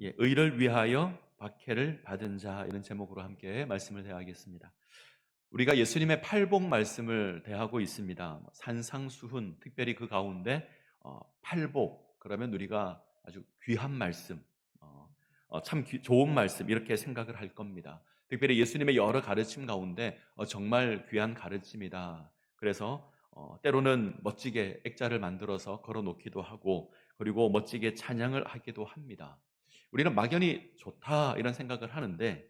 예, 의를 위하여 박해를 받은 자 이런 제목으로 함께 말씀을 대하겠습니다. 우리가 예수님의 팔복 말씀을 대하고 있습니다. 산상수훈 특별히 그 가운데 어, 팔복 그러면 우리가 아주 귀한 말씀, 어, 어, 참 귀- 좋은 말씀 이렇게 생각을 할 겁니다. 특별히 예수님의 여러 가르침 가운데 어, 정말 귀한 가르침이다. 그래서 어, 때로는 멋지게 액자를 만들어서 걸어놓기도 하고 그리고 멋지게 찬양을 하기도 합니다. 우리는 막연히 좋다 이런 생각을 하는데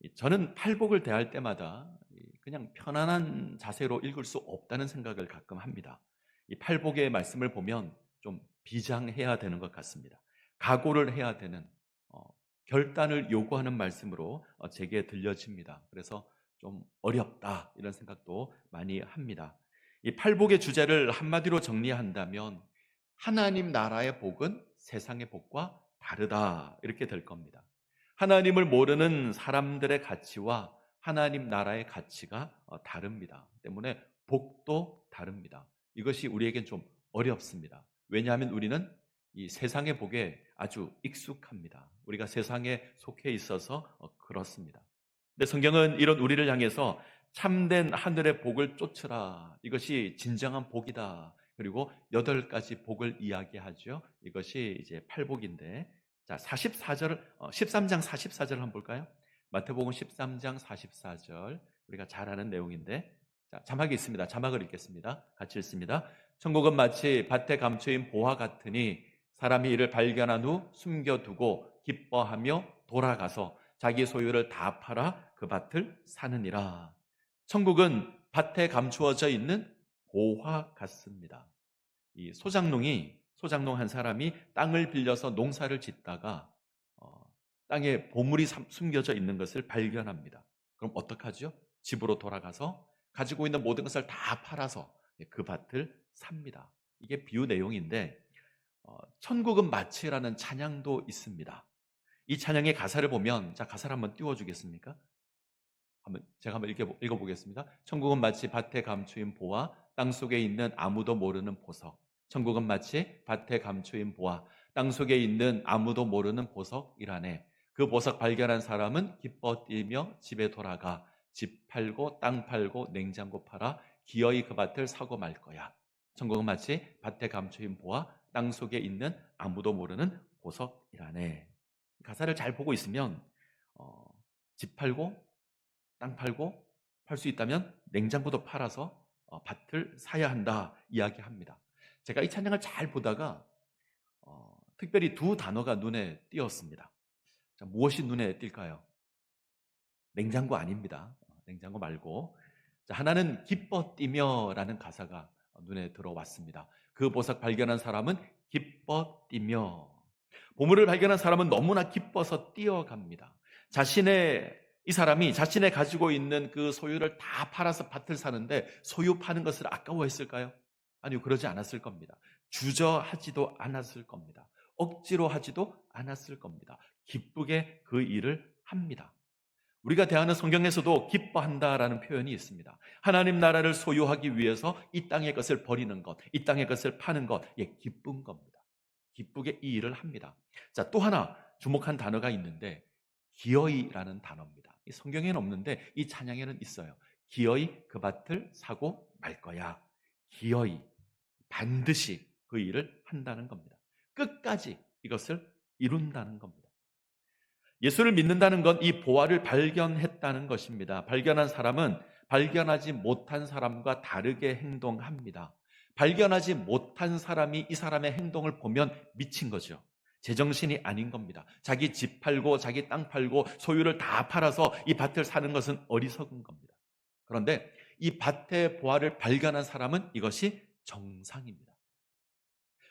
이 저는 팔복을 대할 때마다 이 그냥 편안한 자세로 읽을 수 없다는 생각을 가끔 합니다. 이 팔복의 말씀을 보면 좀 비장해야 되는 것 같습니다. 각오를 해야 되는 어, 결단을 요구하는 말씀으로 어, 제게 들려집니다. 그래서 좀 어렵다 이런 생각도 많이 합니다. 이 팔복의 주제를 한마디로 정리한다면 하나님 나라의 복은 세상의 복과 다르다 이렇게 될 겁니다. 하나님을 모르는 사람들의 가치와 하나님 나라의 가치가 어, 다릅니다. 때문에 복도 다릅니다. 이것이 우리에겐 좀 어렵습니다. 왜냐하면 우리는 이 세상의 복에 아주 익숙합니다. 우리가 세상에 속해 있어서 어, 그렇습니다. 근데 성경은 이런 우리를 향해서 참된 하늘의 복을 쫓으라. 이것이 진정한 복이다. 그리고 여덟 가지 복을 이야기하죠. 이것이 이제 팔복인데, 자 44절, 13장 44절 한번 볼까요? 마태복음 13장 44절 우리가 잘 아는 내용인데, 자 자막이 있습니다. 자막을 읽겠습니다. 같이 읽습니다. 천국은 마치 밭에 감추인 보화 같으니 사람이 이를 발견한 후 숨겨두고 기뻐하며 돌아가서 자기 소유를 다 팔아 그 밭을 사느니라. 천국은 밭에 감추어져 있는 보화 같습니다. 이 소장농이 소장농 한 사람이 땅을 빌려서 농사를 짓다가 어, 땅에 보물이 삼- 숨겨져 있는 것을 발견합니다. 그럼 어떡하죠? 집으로 돌아가서 가지고 있는 모든 것을 다 팔아서 그 밭을 삽니다. 이게 비유 내용인데 어, 천국은 마치라는 찬양도 있습니다. 이 찬양의 가사를 보면 자 가사를 한번 띄워주겠습니까? 한번 제가 한번 읽어, 읽어보겠습니다. 천국은 마치 밭에 감추인 보화, 땅 속에 있는 아무도 모르는 보석. 천국은 마치 밭에 감추인 보화, 땅 속에 있는 아무도 모르는 보석이라네. 그 보석 발견한 사람은 기뻐 뛰며 집에 돌아가 집 팔고 땅 팔고 냉장고 팔아 기어이 그 밭을 사고 말 거야. 천국은 마치 밭에 감추인 보화, 땅 속에 있는 아무도 모르는 보석이라네. 가사를 잘 보고 있으면 어, 집 팔고 땅 팔고 팔 수 있다면 냉장고도 팔아서 어, 밭을 사야 한다 이야기합니다. 제가 이 찬양을 잘 보다가 어, 특별히 두 단어가 눈에 띄었습니다. 자, 무엇이 눈에 띌까요? 냉장고 아닙니다. 어, 냉장고 말고 자, 하나는 기뻐 뛰며라는 가사가 눈에 들어왔습니다. 그 보석 발견한 사람은 기뻐 뛰며 보물을 발견한 사람은 너무나 기뻐서 뛰어갑니다. 자신의 이 사람이 자신의 가지고 있는 그 소유를 다 팔아서 밭을 사는데 소유 파는 것을 아까워했을까요? 아니요, 그러지 않았을 겁니다. 주저하지도 않았을 겁니다. 억지로 하지도 않았을 겁니다. 기쁘게 그 일을 합니다. 우리가 대하는 성경에서도 기뻐한다라는 표현이 있습니다. 하나님 나라를 소유하기 위해서 이 땅의 것을 버리는 것, 이 땅의 것을 파는 것, 예, 기쁜 겁니다. 기쁘게 이 일을 합니다. 자, 또 하나 주목한 단어가 있는데 기어이라는 단어입니다. 이 성경에는 없는데 이 찬양에는 있어요. 기어이 그 밭을 사고 말 거야. 기어이 반드시 그 일을 한다는 겁니다. 끝까지 이것을 이룬다는 겁니다. 예수를 믿는다는 건 이 보화를 발견했다는 것입니다. 발견한 사람은 발견하지 못한 사람과 다르게 행동합니다. 발견하지 못한 사람이 이 사람의 행동을 보면 미친 거죠. 제정신이 아닌 겁니다. 자기 집 팔고 자기 땅 팔고 소유를 다 팔아서 이 밭을 사는 것은 어리석은 겁니다. 그런데 이 밭의 보화를 발견한 사람은 이것이 정상입니다.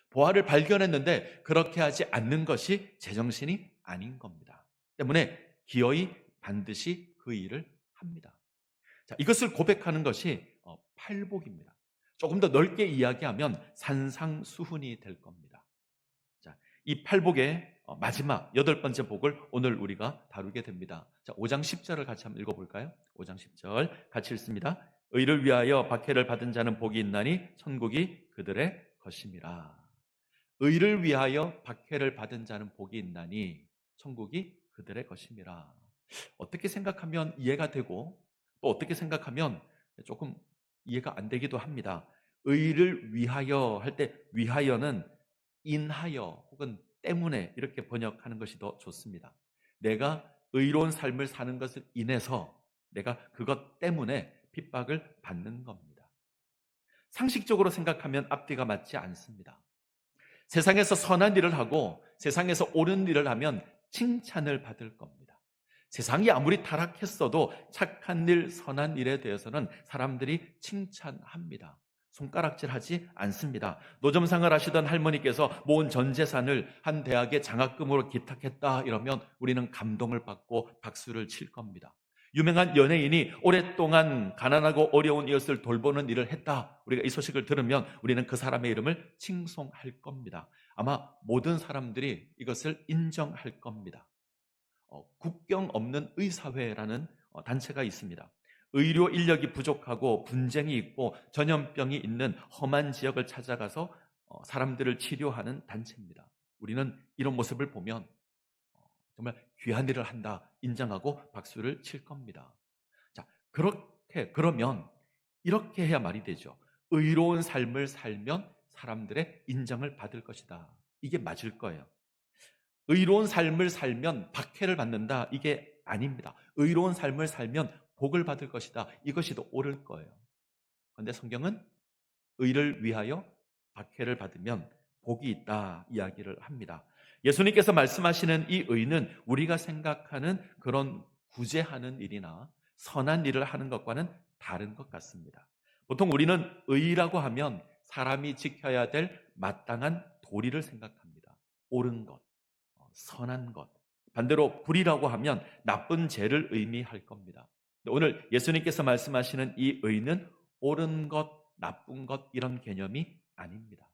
보화를 발견했는데 그렇게 하지 않는 것이 제정신이 아닌 겁니다. 때문에 기어이 반드시 그 일을 합니다. 자, 이것을 고백하는 것이 어, 팔복입니다. 조금 더 넓게 이야기하면 산상수훈이 될 겁니다. 자, 이 팔복의 어, 마지막 여덟 번째 복을 오늘 우리가 다루게 됩니다. 자, 5장 10절을 같이 한번 읽어볼까요? 5장 10절 같이 읽습니다. 의를 위하여 박해를 받은 자는 복이 있나니 천국이 그들의 것임이라. 의를 위하여 박해를 받은 자는 복이 있나니 천국이 그들의 것임이라. 어떻게 생각하면 이해가 되고 또 어떻게 생각하면 조금 이해가 안 되기도 합니다. 의를 위하여 할 때 위하여는 인하여 혹은 때문에 이렇게 번역하는 것이 더 좋습니다. 내가 의로운 삶을 사는 것을 인해서 내가 그것 때문에 핍박을 받는 겁니다. 상식적으로 생각하면 앞뒤가 맞지 않습니다. 세상에서 선한 일을 하고 세상에서 옳은 일을 하면 칭찬을 받을 겁니다. 세상이 아무리 타락했어도 착한 일, 선한 일에 대해서는 사람들이 칭찬합니다. 손가락질 하지 않습니다. 노점상을 하시던 할머니께서 모은 전 재산을 한 대학의 장학금으로 기탁했다 이러면 우리는 감동을 받고 박수를 칠 겁니다. 유명한 연예인이 오랫동안 가난하고 어려운 이웃을 돌보는 일을 했다. 우리가 이 소식을 들으면 우리는 그 사람의 이름을 칭송할 겁니다. 아마 모든 사람들이 이것을 인정할 겁니다. 어, 국경 없는 의사회라는 어, 단체가 있습니다. 의료 인력이 부족하고 분쟁이 있고 전염병이 있는 험한 지역을 찾아가서 어, 사람들을 치료하는 단체입니다. 우리는 이런 모습을 보면 어, 정말 귀한 일을 한다 인정하고 박수를 칠 겁니다. 자, 그렇게 그러면 이렇게 해야 말이 되죠. 의로운 삶을 살면 사람들의 인정을 받을 것이다. 이게 맞을 거예요. 의로운 삶을 살면 박해를 받는다. 이게 아닙니다. 의로운 삶을 살면 복을 받을 것이다. 이것이 더 옳을 거예요. 그런데 성경은 의를 위하여 박해를 받으면 복이 있다 이야기를 합니다. 예수님께서 말씀하시는 이 의는 우리가 생각하는 그런 구제하는 일이나 선한 일을 하는 것과는 다른 것 같습니다. 보통 우리는 의라고 하면 사람이 지켜야 될 마땅한 도리를 생각합니다. 옳은 것, 어, 선한 것. 반대로 불이라고 하면 나쁜 죄를 의미할 겁니다. 오늘 예수님께서 말씀하시는 이 의는 옳은 것, 나쁜 것 이런 개념이 아닙니다.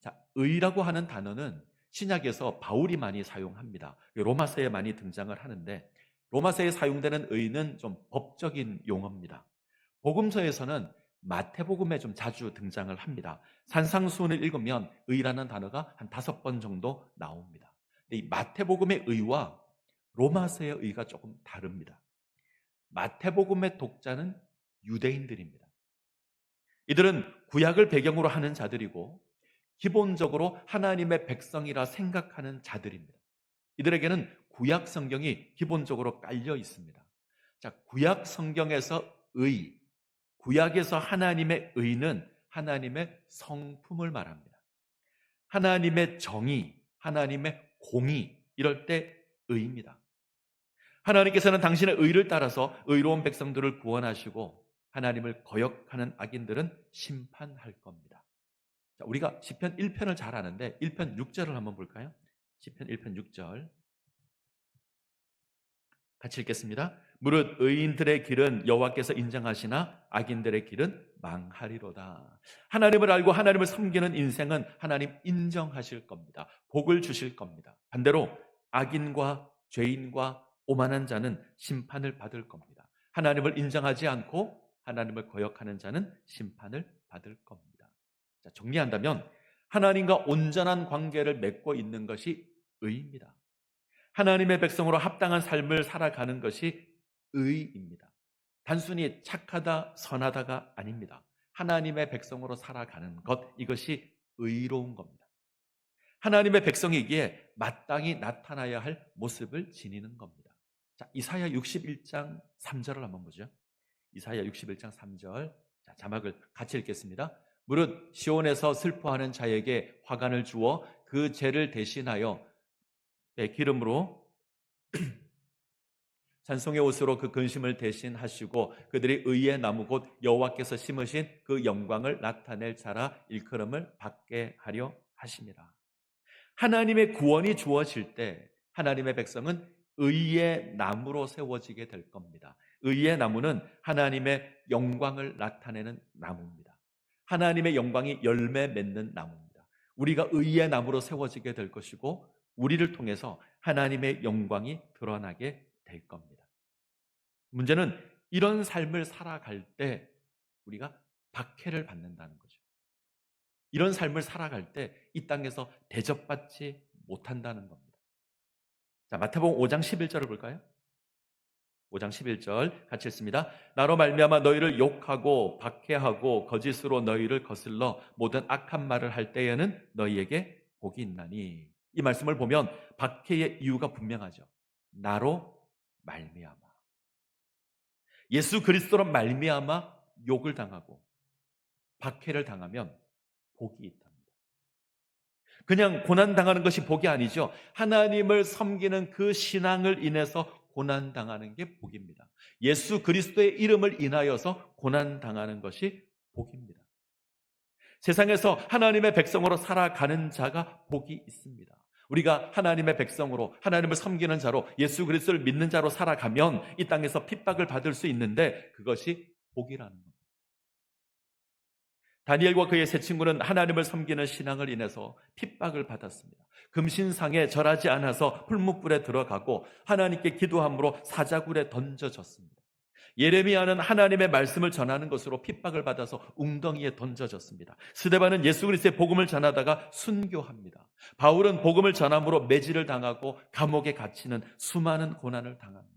자, 의라고 하는 단어는 신약에서 바울이 많이 사용합니다. 로마서에 많이 등장을 하는데 로마서에 사용되는 의는 좀 법적인 용어입니다. 복음서에서는 마태복음에 좀 자주 등장을 합니다. 산상수훈을 읽으면 의라는 단어가 한 다섯 번 정도 나옵니다. 이 마태복음의 의와 로마서의 의가 조금 다릅니다. 마태복음의 독자는 유대인들입니다. 이들은 구약을 배경으로 하는 자들이고 기본적으로 하나님의 백성이라 생각하는 자들입니다. 이들에게는 구약 성경이 기본적으로 깔려 있습니다. 자, 구약 성경에서 의, 구약에서 하나님의 의는 하나님의 성품을 말합니다. 하나님의 정의, 하나님의 공의, 이럴 때 의입니다. 하나님께서는 당신의 의를 따라서 의로운 백성들을 구원하시고 하나님을 거역하는 악인들은 심판할 겁니다. 자, 우리가 시편 1편을 잘 아는데 1편 6절을 한번 볼까요? 시편 1편 6절. 같이 읽겠습니다. 무릇 의인들의 길은 여호와께서 인정하시나 악인들의 길은 망하리로다. 하나님을 알고 하나님을 섬기는 인생은 하나님 인정하실 겁니다. 복을 주실 겁니다. 반대로 악인과 죄인과 오만한 자는 심판을 받을 겁니다. 하나님을 인정하지 않고 하나님을 거역하는 자는 심판을 받을 겁니다. 자, 정리한다면 하나님과 온전한 관계를 맺고 있는 것이 의입니다. 하나님의 백성으로 합당한 삶을 살아가는 것이 의입니다. 단순히 착하다, 선하다가 아닙니다. 하나님의 백성으로 살아가는 것, 이것이 의로운 겁니다. 하나님의 백성이기에 마땅히 나타나야 할 모습을 지니는 겁니다. 자, 이사야 61장 3절을 한번 보죠. 이사야 61장 3절. 자, 자막을 같이 읽겠습니다. 무릇 시온에서 슬퍼하는 자에게 화관을 주어 그 죄를 대신하여 기름으로 찬송의 옷으로 그 근심을 대신하시고 그들이 의의 나무 곧 여호와께서 심으신 그 영광을 나타낼 자라 일컬음을 받게 하려 하심이라. 하나님의 구원이 주어질 때 하나님의 백성은 의의 나무로 세워지게 될 겁니다. 의의 나무는 하나님의 영광을 나타내는 나무입니다. 하나님의 영광이 열매 맺는 나무입니다. 우리가 의의 나무로 세워지게 될 것이고 우리를 통해서 하나님의 영광이 드러나게 될 겁니다. 문제는 이런 삶을 살아갈 때 우리가 박해를 받는다는 거죠. 이런 삶을 살아갈 때 이 땅에서 대접받지 못한다는 겁니다. 자, 마태복음 5장 11절을 볼까요? 5장 11절 같이 읽습니다. 나로 말미암아 너희를 욕하고 박해하고 거짓으로 너희를 거슬러 모든 악한 말을 할 때에는 너희에게 복이 있나니 이 말씀을 보면 박해의 이유가 분명하죠. 나로 말미암아 예수 그리스도로 말미암아 욕을 당하고 박해를 당하면 복이 있답니다. 그냥 고난 당하는 것이 복이 아니죠. 하나님을 섬기는 그 신앙을 인해서 고난 당하는 게 복입니다. 예수 그리스도의 이름을 인하여서 고난 당하는 것이 복입니다. 세상에서 하나님의 백성으로 살아가는 자가 복이 있습니다. 우리가 하나님의 백성으로 하나님을 섬기는 자로 예수 그리스도를 믿는 자로 살아가면 이 땅에서 핍박을 받을 수 있는데 그것이 복이라는 겁니다. 다니엘과 그의 세 친구는 하나님을 섬기는 신앙을 인해서 핍박을 받았습니다. 금신상에 절하지 않아서 풀무불에 들어가고 하나님께 기도함으로 사자굴에 던져졌습니다. 예레미야는 하나님의 말씀을 전하는 것으로 핍박을 받아서 웅덩이에 던져졌습니다. 스데반은 예수 그리스도의 복음을 전하다가 순교합니다. 바울은 복음을 전함으로 매질을 당하고 감옥에 갇히는 수많은 고난을 당합니다.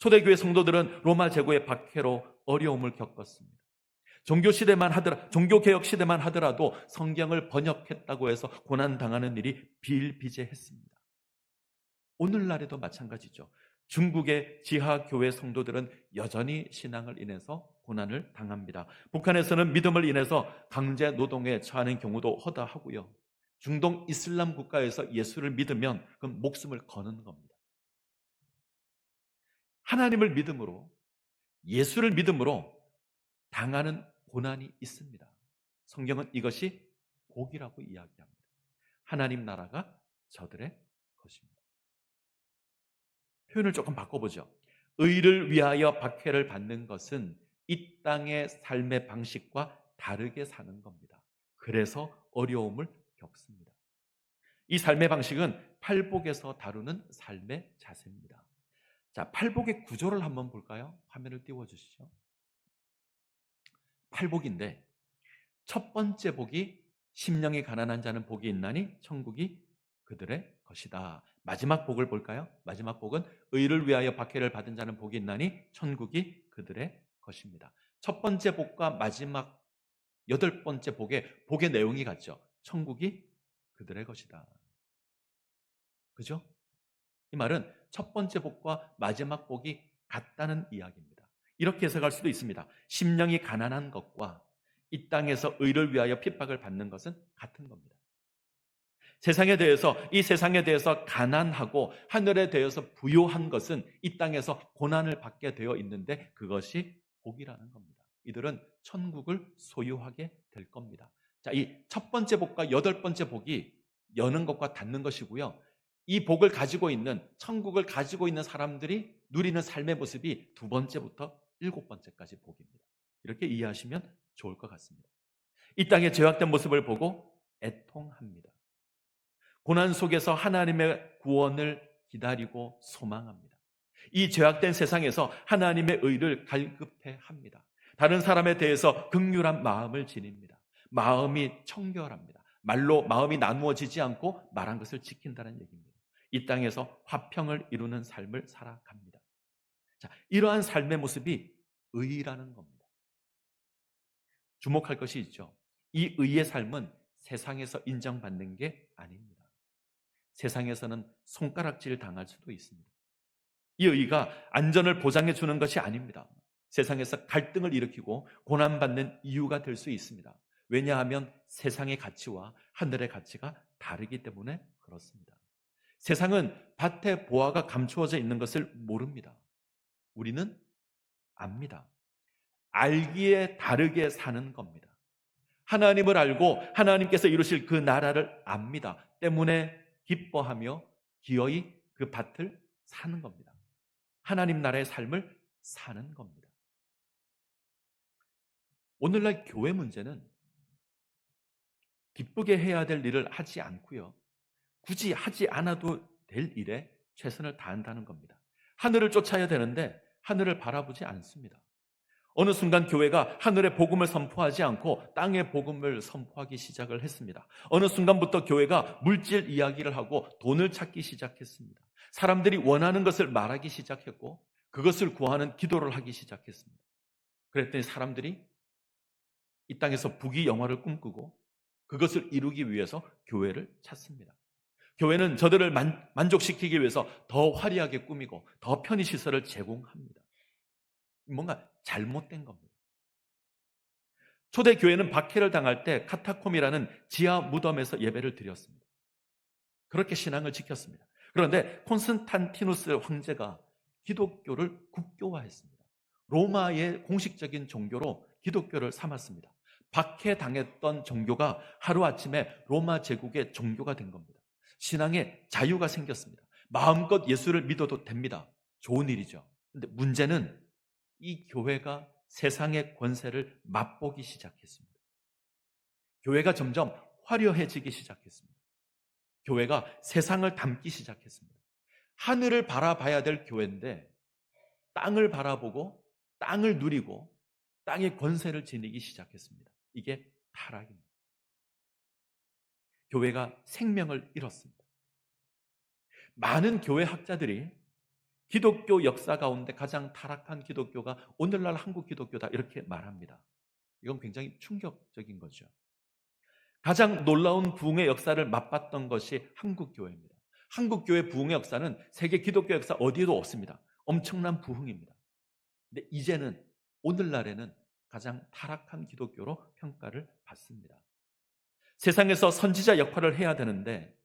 초대교회 성도들은 로마 제국의 박해로 어려움을 겪었습니다. 종교 시대만 하더라, 종교 개혁 시대만 하더라도 성경을 번역했다고 해서 고난 당하는 일이 비일비재했습니다. 오늘날에도 마찬가지죠. 중국의 지하 교회 성도들은 여전히 신앙을 인해서 고난을 당합니다. 북한에서는 믿음을 인해서 강제 노동에 처하는 경우도 허다하고요. 중동 이슬람 국가에서 예수를 믿으면 그 목숨을 거는 겁니다. 하나님을 믿음으로 예수를 믿음으로 당하는 고난이 있습니다. 성경은 이것이 복이라고 이야기합니다. 하나님 나라가 저들의 것입니다. 표현을 조금 바꿔보죠. 의를 위하여 박해를 받는 것은 이 땅의 삶의 방식과 다르게 사는 겁니다. 그래서 어려움을 겪습니다. 이 삶의 방식은 팔복에서 다루는 삶의 자세입니다. 자, 팔복의 구조를 한번 볼까요? 화면을 띄워 주시죠. 팔복인데 첫 번째 복이 심령이 가난한 자는 복이 있나니 천국이 그들의 것이다. 마지막 복을 볼까요? 마지막 복은 의를 위하여 박해를 받은 자는 복이 있나니 천국이 그들의 것입니다. 첫 번째 복과 마지막 여덟 번째 복의 복의 내용이 같죠. 천국이 그들의 것이다. 그죠? 이 말은 첫 번째 복과 마지막 복이 같다는 이야기입니다. 이렇게 해석할 수도 있습니다. 심령이 가난한 것과 이 땅에서 의를 위하여 핍박을 받는 것은 같은 겁니다. 세상에 대해서 이 세상에 대해서 가난하고 하늘에 대해서 부요한 것은 이 땅에서 고난을 받게 되어 있는데 그것이 복이라는 겁니다. 이들은 천국을 소유하게 될 겁니다. 자, 이 첫 번째 복과 여덟 번째 복이 여는 것과 닫는 것이고요. 이 복을 가지고 있는 천국을 가지고 있는 사람들이 누리는 삶의 모습이 두 번째부터 일곱 번째까지 복입니다. 이렇게 이해하시면 좋을 것 같습니다. 이 땅의 죄악된 모습을 보고 애통합니다. 고난 속에서 하나님의 구원을 기다리고 소망합니다. 이 죄악된 세상에서 하나님의 의를 갈급해 합니다. 다른 사람에 대해서 극률한 마음을 지닙니다. 마음이 청결합니다. 말로 마음이 나누어지지 않고 말한 것을 지킨다는 얘기입니다. 이 땅에서 화평을 이루는 삶을 살아갑니다. 자, 이러한 삶의 모습이 의라는 겁니다. 주목할 것이 있죠. 이 의의 삶은 세상에서 인정받는 게 아닙니다. 세상에서는 손가락질 당할 수도 있습니다. 이 의가 안전을 보장해 주는 것이 아닙니다. 세상에서 갈등을 일으키고 고난받는 이유가 될 수 있습니다. 왜냐하면 세상의 가치와 하늘의 가치가 다르기 때문에 그렇습니다. 세상은 밭에 보화가 감추어져 있는 것을 모릅니다. 우리는 압니다. 알기에 다르게 사는 겁니다. 하나님을 알고 하나님께서 이루실 그 나라를 압니다. 때문에 기뻐하며 기어이 그 밭을 사는 겁니다. 하나님 나라의 삶을 사는 겁니다. 오늘날 교회 문제는 기쁘게 해야 될 일을 하지 않고요. 굳이 하지 않아도 될 일에 최선을 다한다는 겁니다. 하늘을 쫓아야 되는데 하늘을 바라보지 않습니다. 어느 순간 교회가 하늘의 복음을 선포하지 않고 땅의 복음을 선포하기 시작을 했습니다. 어느 순간부터 교회가 물질 이야기를 하고 돈을 찾기 시작했습니다. 사람들이 원하는 것을 말하기 시작했고 그것을 구하는 기도를 하기 시작했습니다. 그랬더니 사람들이 이 땅에서 부귀 영화를 꿈꾸고 그것을 이루기 위해서 교회를 찾습니다. 교회는 저들을 만, 만족시키기 위해서 더 화려하게 꾸미고 더 편의시설을 제공합니다. 뭔가 잘못된 겁니다. 초대 교회는 박해를 당할 때 카타콤이라는 지하 무덤에서 예배를 드렸습니다. 그렇게 신앙을 지켰습니다. 그런데 콘스탄티누스 황제가 기독교를 국교화했습니다. 로마의 공식적인 종교로 기독교를 삼았습니다. 박해당했던 종교가 하루아침에 로마 제국의 종교가 된 겁니다. 신앙에 자유가 생겼습니다. 마음껏 예수를 믿어도 됩니다. 좋은 일이죠. 근데 문제는 이 교회가 세상의 권세를 맛보기 시작했습니다. 교회가 점점 화려해지기 시작했습니다. 교회가 세상을 담기 시작했습니다. 하늘을 바라봐야 될 교회인데 땅을 바라보고 땅을 누리고 땅의 권세를 지니기 시작했습니다. 이게 타락입니다. 교회가 생명을 잃었습니다. 많은 교회 학자들이 기독교 역사 가운데 가장 타락한 기독교가 오늘날 한국 기독교다 이렇게 말합니다. 이건 굉장히 충격적인 거죠. 가장 놀라운 부흥의 역사를 맛봤던 것이 한국 교회입니다. 한국 교회 부흥의 역사는 세계 기독교 역사 어디에도 없습니다. 엄청난 부흥입니다. 근데 이제는 오늘날에는 가장 타락한 기독교로 평가를 받습니다. 세상에서 선지자 역할을 해야 되는데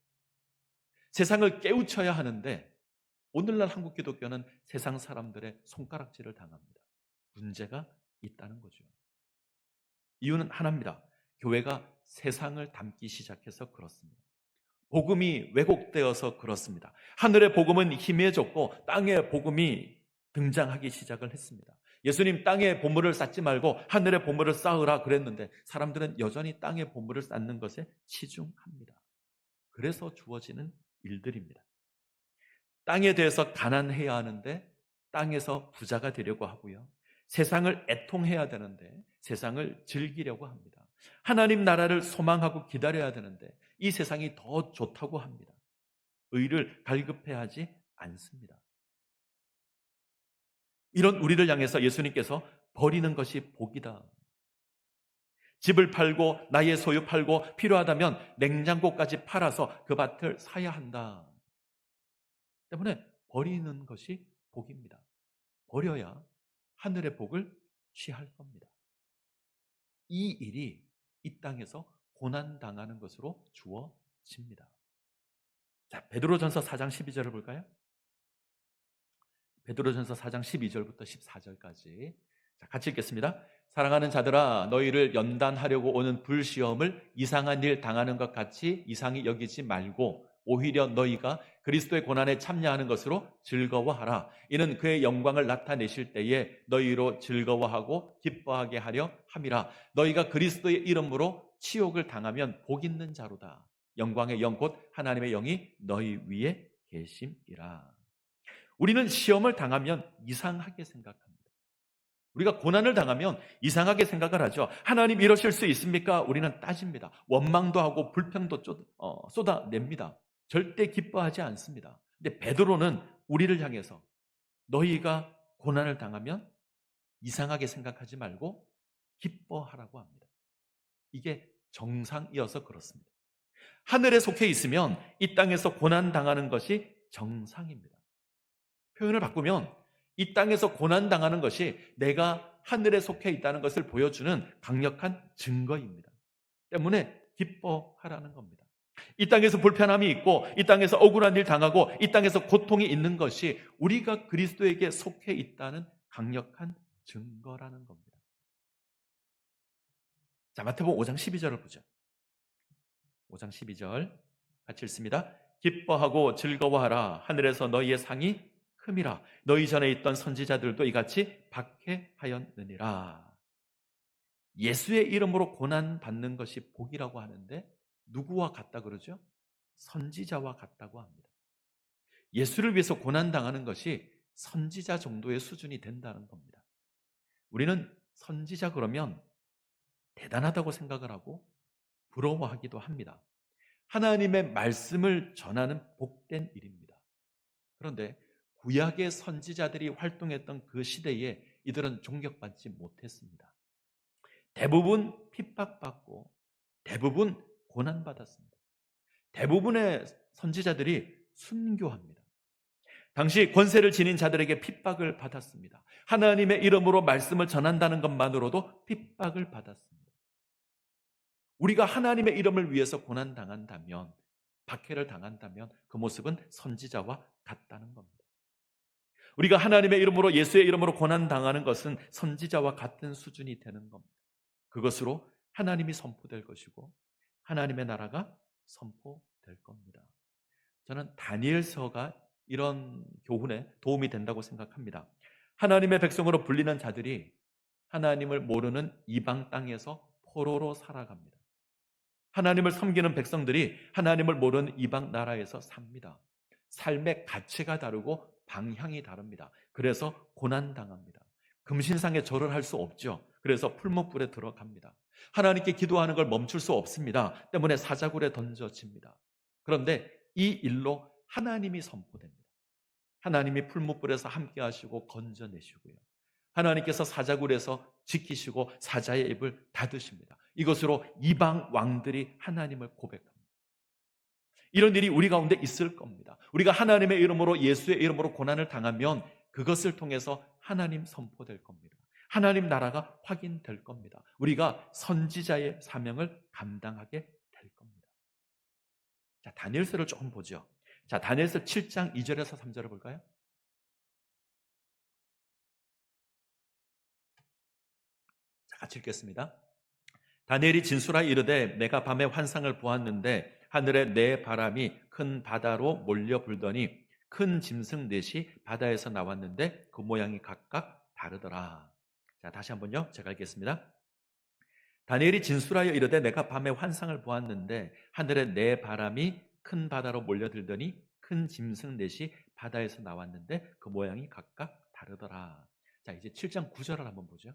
세상을 깨우쳐야 하는데 오늘날 한국 기독교는 세상 사람들의 손가락질을 당합니다. 문제가 있다는 거죠. 이유는 하나입니다. 교회가 세상을 담기 시작해서 그렇습니다. 복음이 왜곡되어서 그렇습니다. 하늘의 복음은 희미해졌고 땅의 복음이 등장하기 시작을 했습니다. 예수님 땅의 보물을 쌓지 말고 하늘의 보물을 쌓으라 그랬는데 사람들은 여전히 땅의 보물을 쌓는 것에 치중합니다. 그래서 주어지는 일들입니다. 땅에 대해서 가난해야 하는데 땅에서 부자가 되려고 하고요. 세상을 애통해야 되는데 세상을 즐기려고 합니다. 하나님 나라를 소망하고 기다려야 되는데 이 세상이 더 좋다고 합니다. 의를 갈급해 하지 않습니다. 이런 우리를 향해서 예수님께서 버리는 것이 복이다. 집을 팔고 나의 소유 팔고 필요하다면 냉장고까지 팔아서 그 밭을 사야 한다. 때문에 버리는 것이 복입니다. 버려야 하늘의 복을 취할 겁니다. 이 일이 이 땅에서 고난 당하는 것으로 주어집니다. 자, 베드로전서 4장 12절을 볼까요? 베드로전서 4장 12절부터 14절까지 자, 같이 읽겠습니다. 사랑하는 자들아 너희를 연단하려고 오는 불시험을 이상한 일 당하는 것 같이 이상히 여기지 말고 오히려 너희가 그리스도의 고난에 참여하는 것으로 즐거워하라. 이는 그의 영광을 나타내실 때에 너희로 즐거워하고 기뻐하게 하려 함이라. 너희가 그리스도의 이름으로 치욕을 당하면 복 있는 자로다. 영광의 영 곧 하나님의 영이 너희 위에 계심이라. 우리는 시험을 당하면 이상하게 생각합니다. 우리가 고난을 당하면 이상하게 생각을 하죠. 하나님 이러실 수 있습니까? 우리는 따집니다. 원망도 하고 불평도 어, 쏟아냅니다. 절대 기뻐하지 않습니다. 근데 베드로는 우리를 향해서 너희가 고난을 당하면 이상하게 생각하지 말고 기뻐하라고 합니다. 이게 정상이어서 그렇습니다. 하늘에 속해 있으면 이 땅에서 고난 당하는 것이 정상입니다. 표현을 바꾸면 이 땅에서 고난 당하는 것이 내가 하늘에 속해 있다는 것을 보여주는 강력한 증거입니다. 때문에 기뻐하라는 겁니다. 이 땅에서 불편함이 있고 이 땅에서 억울한 일 당하고 이 땅에서 고통이 있는 것이 우리가 그리스도에게 속해 있다는 강력한 증거라는 겁니다. 자, 마태복음 5장 12절을 보죠. 5장 12절 같이 읽습니다. 기뻐하고 즐거워하라 하늘에서 너희의 상이 큼이라 너희 전에 있던 선지자들도 이같이 박해하였느니라. 예수의 이름으로 고난 받는 것이 복이라고 하는데 누구와 같다 그러죠? 선지자와 같다고 합니다. 예수를 위해서 고난당하는 것이 선지자 정도의 수준이 된다는 겁니다. 우리는 선지자 그러면 대단하다고 생각을 하고 부러워하기도 합니다. 하나님의 말씀을 전하는 복된 일입니다. 그런데 구약의 선지자들이 활동했던 그 시대에 이들은 존경받지 못했습니다. 대부분 핍박받고 대부분 고난받았습니다. 대부분의 선지자들이 순교합니다. 당시 권세를 지닌 자들에게 핍박을 받았습니다. 하나님의 이름으로 말씀을 전한다는 것만으로도 핍박을 받았습니다. 우리가 하나님의 이름을 위해서 고난당한다면, 박해를 당한다면 그 모습은 선지자와 같다는 겁니다. 우리가 하나님의 이름으로 예수의 이름으로 고난 당하는 것은 선지자와 같은 수준이 되는 겁니다. 그것으로 하나님이 선포될 것이고 하나님의 나라가 선포될 겁니다. 저는 다니엘서가 이런 교훈에 도움이 된다고 생각합니다. 하나님의 백성으로 불리는 자들이 하나님을 모르는 이방 땅에서 포로로 살아갑니다. 하나님을 섬기는 백성들이 하나님을 모르는 이방 나라에서 삽니다. 삶의 가치가 다르고 방향이 다릅니다. 그래서 고난당합니다. 금신상에 절을 할 수 없죠. 그래서 풀목불에 들어갑니다. 하나님께 기도하는 걸 멈출 수 없습니다. 때문에 사자굴에 던져집니다. 그런데 이 일로 하나님이 선포됩니다. 하나님이 풀목불에서 함께 하시고 건져내시고요. 하나님께서 사자굴에서 지키시고 사자의 입을 닫으십니다. 이것으로 이방 왕들이 하나님을 고백합니다. 이런 일이 우리 가운데 있을 겁니다. 우리가 하나님의 이름으로 예수의 이름으로 고난을 당하면 그것을 통해서 하나님 선포될 겁니다. 하나님 나라가 확인될 겁니다. 우리가 선지자의 사명을 감당하게 될 겁니다. 자, 다니엘서를 조금 보죠. 자, 다니엘서 7장 2절에서 3절을 볼까요? 자, 같이 읽겠습니다. 다니엘이 진술하여 이르되 내가 밤에 환상을 보았는데 하늘에 네 바람이 큰 바다로 몰려 불더니 큰 짐승 넷이 바다에서 나왔는데 그 모양이 각각 다르더라. 자, 다시 한번요. 제가 읽겠습니다. 다니엘이 진술하여 이르되 내가 밤에 환상을 보았는데 하늘에 네 바람이 큰 바다로 몰려들더니 큰 짐승 넷이 바다에서 나왔는데 그 모양이 각각 다르더라. 자, 이제 7장 9절을 한번 보죠.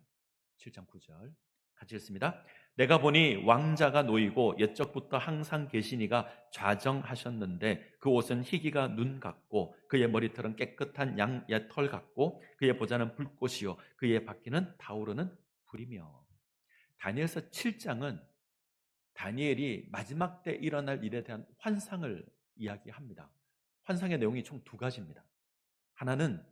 7장 9절. 같이 읽습니다. 내가 보니 왕자가 놓이고 옛적부터 항상 계시니가 좌정하셨는데 그 옷은 희기가 눈 같고 그의 머리털은 깨끗한 양의 털 같고 그의 보자는 불꽃이요 그의 바퀴는 타오르는 불이며 다니엘서 7장은 다니엘이 마지막 때 일어날 일에 대한 환상을 이야기합니다. 환상의 내용이 총 두 가지입니다. 하나는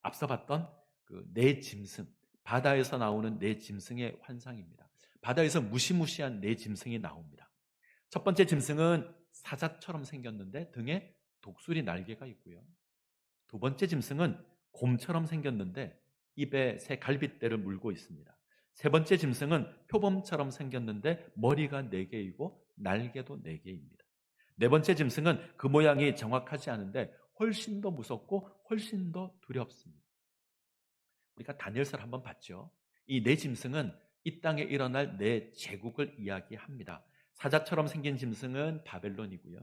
앞서 봤던 그네 짐승, 바다에서 나오는 네 짐승의 환상입니다. 바다에서 무시무시한 네 짐승이 나옵니다. 첫 번째 짐승은 사자처럼 생겼는데 등에 독수리 날개가 있고요. 두 번째 짐승은 곰처럼 생겼는데 입에 새 갈빗대를 물고 있습니다. 세 번째 짐승은 표범처럼 생겼는데 머리가 네 개이고 날개도 네 개입니다. 네 번째 짐승은 그 모양이 정확하지 않은데 훨씬 더 무섭고 훨씬 더 두렵습니다. 우리가 다니엘서를 한번 봤죠. 이네 짐승은 이 땅에 일어날 내 제국을 이야기합니다. 사자처럼 생긴 짐승은 바벨론이고요.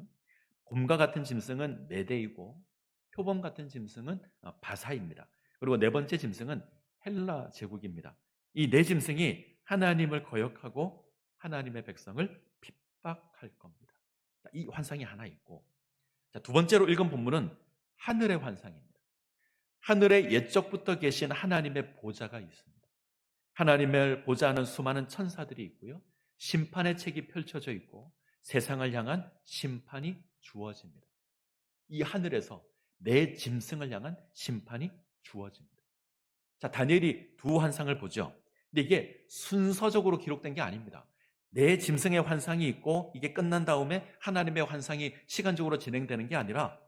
곰과 같은 짐승은 메데이고 표범 같은 짐승은 어, 바사입니다. 그리고 네 번째 짐승은 헬라 제국입니다. 이 네 짐승이 하나님을 거역하고 하나님의 백성을 핍박할 겁니다. 이 환상이 하나 있고 두 번째로 읽은 본문은 하늘의 환상입니다. 하늘에 옛적부터 계신 하나님의 보좌가 있습니다. 하나님을 보자 하는 수많은 천사들이 있고요. 심판의 책이 펼쳐져 있고 세상을 향한 심판이 주어집니다. 이 하늘에서 내 짐승을 향한 심판이 주어집니다. 자, 다니엘이 두 환상을 보죠. 근데 이게 순서적으로 기록된 게 아닙니다. 내 짐승의 환상이 있고 이게 끝난 다음에 하나님의 환상이 시간적으로 진행되는 게 아니라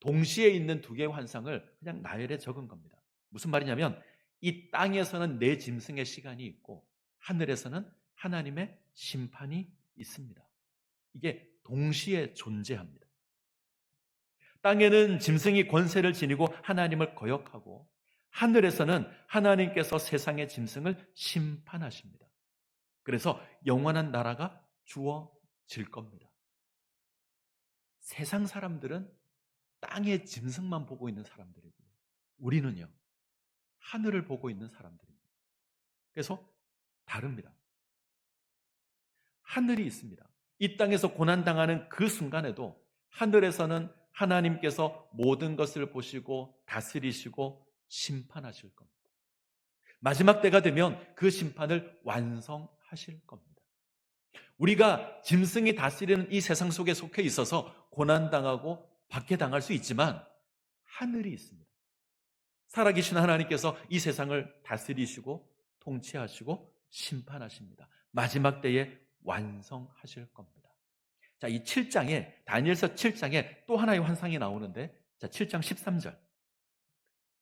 동시에 있는 두 개의 환상을 그냥 나열에 적은 겁니다. 무슨 말이냐면 이 땅에서는 내 짐승의 시간이 있고 하늘에서는 하나님의 심판이 있습니다. 이게 동시에 존재합니다. 땅에는 짐승이 권세를 지니고 하나님을 거역하고 하늘에서는 하나님께서 세상의 짐승을 심판하십니다. 그래서 영원한 나라가 주어질 겁니다. 세상 사람들은 땅의 짐승만 보고 있는 사람들이고요. 우리는요, 하늘을 보고 있는 사람들입니다. 그래서 다릅니다. 하늘이 있습니다. 이 땅에서 고난당하는 그 순간에도 하늘에서는 하나님께서 모든 것을 보시고 다스리시고 심판하실 겁니다. 마지막 때가 되면 그 심판을 완성하실 겁니다. 우리가 짐승이 다스리는 이 세상 속에 속해 있어서 고난당하고 박해당할 수 있지만 하늘이 있습니다. 살아계신 하나님께서 이 세상을 다스리시고 통치하시고 심판하십니다. 마지막 때에 완성하실 겁니다. 자, 이 7장에, 다니엘서 7장에 또 하나의 환상이 나오는데, 자, 7장 13절.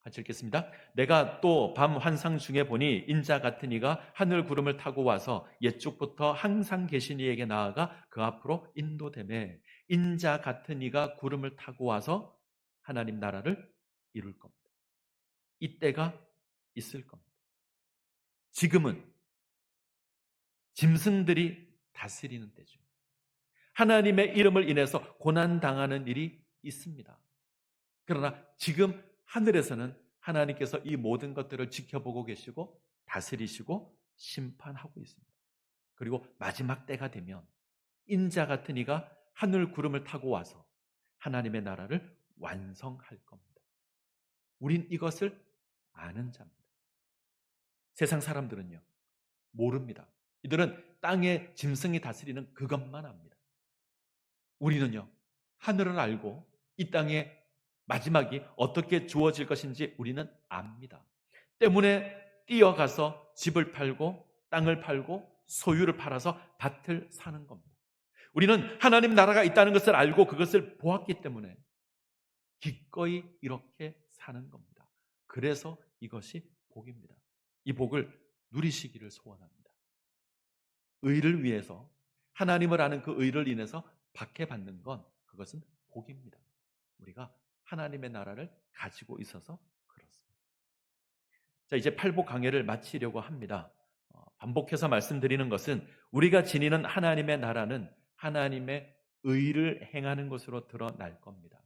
같이 읽겠습니다. 내가 또 밤 환상 중에 보니 인자 같은 이가 하늘 구름을 타고 와서 옛쪽부터 항상 계신 이에게 나아가 그 앞으로 인도됨에 인자 같은 이가 구름을 타고 와서 하나님 나라를 이룰 겁니다. 이때가 있을 겁니다. 지금은 짐승들이 다스리는 때죠. 하나님의 이름을 인해서 고난당하는 일이 있습니다. 그러나 지금 하늘에서는 하나님께서 이 모든 것들을 지켜보고 계시고 다스리시고 심판하고 있습니다. 그리고 마지막 때가 되면 인자 같은 이가 하늘 구름을 타고 와서 하나님의 나라를 완성할 겁니다. 우린 이것을 아는 자입니다. 세상 사람들은요, 모릅니다. 이들은 땅의 짐승이 다스리는 그것만 압니다. 우리는요, 하늘을 알고 이 땅의 마지막이 어떻게 주어질 것인지 우리는 압니다. 때문에 뛰어가서 집을 팔고 땅을 팔고 소유를 팔아서 밭을 사는 겁니다. 우리는 하나님 나라가 있다는 것을 알고 그것을 보았기 때문에 기꺼이 이렇게 사는 겁니다. 그래서 이것이 복입니다. 이 복을 누리시기를 소원합니다. 의를 위해서 하나님을 아는 그 의를 인해서 박해받는 건 그것은 복입니다. 우리가 하나님의 나라를 가지고 있어서 그렇습니다. 자, 이제 팔복 강해를 마치려고 합니다. 어, 반복해서 말씀드리는 것은 우리가 지니는 하나님의 나라는 하나님의 의를 행하는 것으로 드러날 겁니다.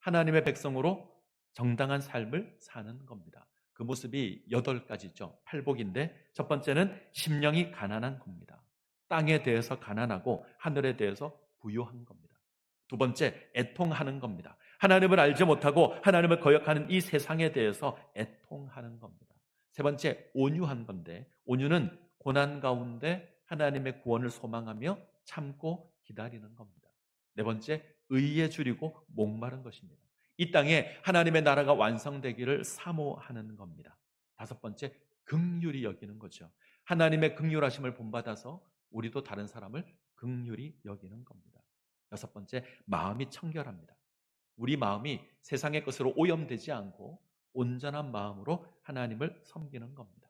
하나님의 백성으로 정당한 삶을 사는 겁니다. 그 모습이 여덟 가지죠. 팔복인데 첫 번째는 심령이 가난한 겁니다. 땅에 대해서 가난하고 하늘에 대해서 부유한 겁니다. 두 번째, 애통하는 겁니다. 하나님을 알지 못하고 하나님을 거역하는 이 세상에 대해서 애통하는 겁니다. 세 번째, 온유한 건데, 온유는 고난 가운데 하나님의 구원을 소망하며 참고 기다리는 겁니다. 네 번째, 의에 줄이고 목마른 것입니다. 이 땅에 하나님의 나라가 완성되기를 사모하는 겁니다. 다섯 번째, 극률이 여기는 거죠. 하나님의 극률하심을 본받아서 우리도 다른 사람을 극률이 여기는 겁니다. 여섯 번째, 마음이 청결합니다. 우리 마음이 세상의 것으로 오염되지 않고 온전한 마음으로 하나님을 섬기는 겁니다.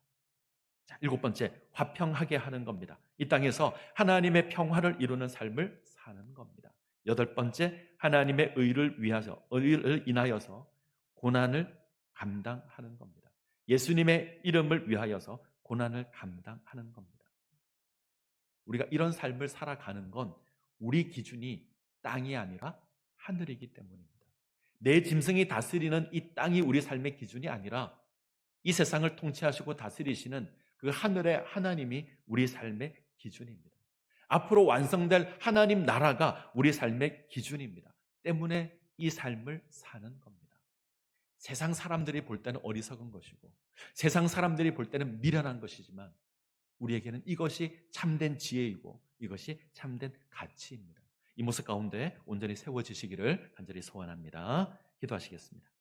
자, 일곱 번째, 화평하게 하는 겁니다. 이 땅에서 하나님의 평화를 이루는 삶을 사는 겁니다. 여덟 번째, 하나님의 의를 위하여, 의를 인하여서 고난을 감당하는 겁니다. 예수님의 이름을 위하여서 고난을 감당하는 겁니다. 우리가 이런 삶을 살아가는 건 우리 기준이 땅이 아니라 하늘이기 때문입니다. 내 짐승이 다스리는 이 땅이 우리 삶의 기준이 아니라 이 세상을 통치하시고 다스리시는 그 하늘의 하나님이 우리 삶의 기준입니다. 앞으로 완성될 하나님 나라가 우리 삶의 기준입니다. 때문에 이 삶을 사는 겁니다. 세상 사람들이 볼 때는 어리석은 것이고 세상 사람들이 볼 때는 미련한 것이지만 우리에게는 이것이 참된 지혜이고 이것이 참된 가치입니다. 이 모습 가운데 온전히 세워지시기를 간절히 소원합니다. 기도하시겠습니다.